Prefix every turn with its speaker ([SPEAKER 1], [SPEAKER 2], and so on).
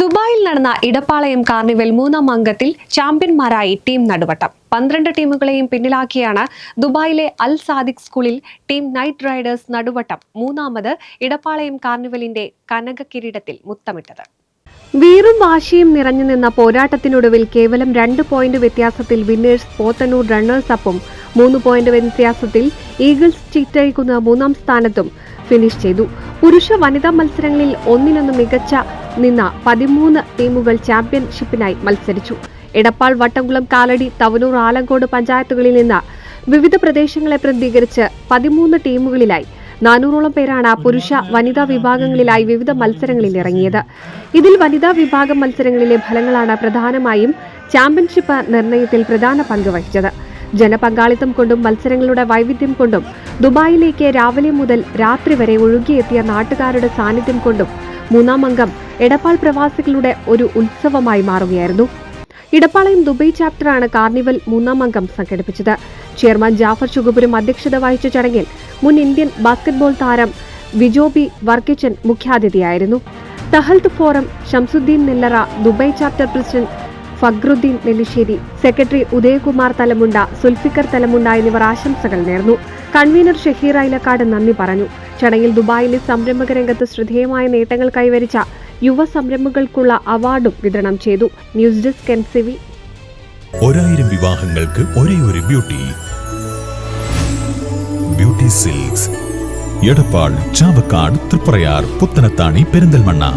[SPEAKER 1] ദുബായിൽ നടന്ന ഇടപ്പാളയം കാർണിവൽ മൂന്നാം അംഗത്തിൽ ചാമ്പ്യന്മാരായി ടീം നടുവട്ടം. പന്ത്രണ്ട് ടീമുകളെയും പിന്നിലാക്കിയാണ് ദുബായിലെ അൽ സാദിഖ് സ്കൂളിൽ ടീം നൈറ്റ് റൈഡേഴ്സ് നടുവട്ടം മൂന്നാമത് ഇടപ്പാളയം കാർണിവലിന്റെ കനക കിരീടത്തിൽ മുത്തമിട്ടത്. വീറും വാശിയും നിറഞ്ഞു നിന്ന പോരാട്ടത്തിനൊടുവിൽ കേവലം രണ്ട് പോയിന്റ് വ്യത്യാസത്തിൽ വിന്നേഴ്സ് പോത്തന്നൂർ റണ്ണേഴ്സ് അപ്പും മൂന്ന് പോയിന്റ് വ്യത്യാസത്തിൽ ഈഗിൾസ് ചിറ്റഴിക്കുന്ന മൂന്നാം സ്ഥാനത്തും ഫിനിഷ് ചെയ്തു. പുരുഷ വനിതാ മത്സരങ്ങളിൽ ഒന്നിനൊന്ന് മികച്ച നിന്ന പതിമൂന്ന് ടീമുകൾ ചാമ്പ്യൻഷിപ്പിനായി മത്സരിച്ചു. എടപ്പാൾ വട്ടംകുളം കാലടി തവനൂർ ആലങ്കോട് പഞ്ചായത്തുകളിൽ നിന്ന് വിവിധ പ്രദേശങ്ങളെ പ്രതികരിച്ച് പതിമൂന്ന് ടീമുകളിലായി. നാനൂറോളം പേരാണ് പുരുഷ വനിതാ വിഭാഗങ്ങളിലായി വിവിധ മത്സരങ്ങളിൽ ഇറങ്ങിയത്. ഇതിൽ വനിതാ വിഭാഗം മത്സരങ്ങളിലെ ഫലങ്ങളാണ് പ്രധാനമായും ചാമ്പ്യൻഷിപ്പ് നിർണയത്തിൽ പ്രധാന പങ്ക് വഹിച്ചത്. ജനപങ്കാളിത്തം കൊണ്ടും മത്സരങ്ങളുടെ വൈവിധ്യം കൊണ്ടും ദുബായിലേക്ക് രാവിലെ മുതൽ രാത്രി വരെ ഒഴുകിയെത്തിയ നാട്ടുകാരുടെ സാന്നിധ്യം കൊണ്ടും മൂന്നാം അംഗം എടപ്പാൾ പ്രവാസികളുടെ ഒരു ഉത്സവമായി മാറുകയായിരുന്നു. ഇടപ്പാളയം ദുബൈ ചാപ്റ്ററാണ് കാർണിവൽ മൂന്നാം അംഗം സംഘടിപ്പിച്ചത്. ചെയർമാൻ ജാഫർ ചുഗപുരം അധ്യക്ഷത വഹിച്ച ചടങ്ങിൽ മുൻ ഇന്ത്യൻ ബാസ്കറ്റ്ബോൾ താരം വിജോബി വർക്കിച്ചൻ മുഖ്യാതിഥിയായിരുന്നു. തഹൽത്ത് forum Shamsuddin Nellara Dubai chapter president Fakhruddin Nellissery secretary Udayakumar Thalamunda Sulfikar Thalamunda എന്നിവർ ആശംസകൾ നേർന്നു. കൺവീനർ ഷഹീർ ഐലക്കാട് നന്ദി പറഞ്ഞു. ചടങ്ങിൽ ദുബായിലെ സംരംഭക രംഗത്ത് ശ്രദ്ധേയമായ നേട്ടങ്ങൾ കൈവരിച്ച യുവ സംരംഭകർക്കുള്ള അവാർഡും വിതരണം ചെയ്തു. News desk N C V.
[SPEAKER 2] ഒരായിരം വിവാഹങ്ങൾക്ക് ഒരേ ഒരു beauty. Beauty silks. Edappal Chavakkad Triprayar Puthanathani Perinthalmanna.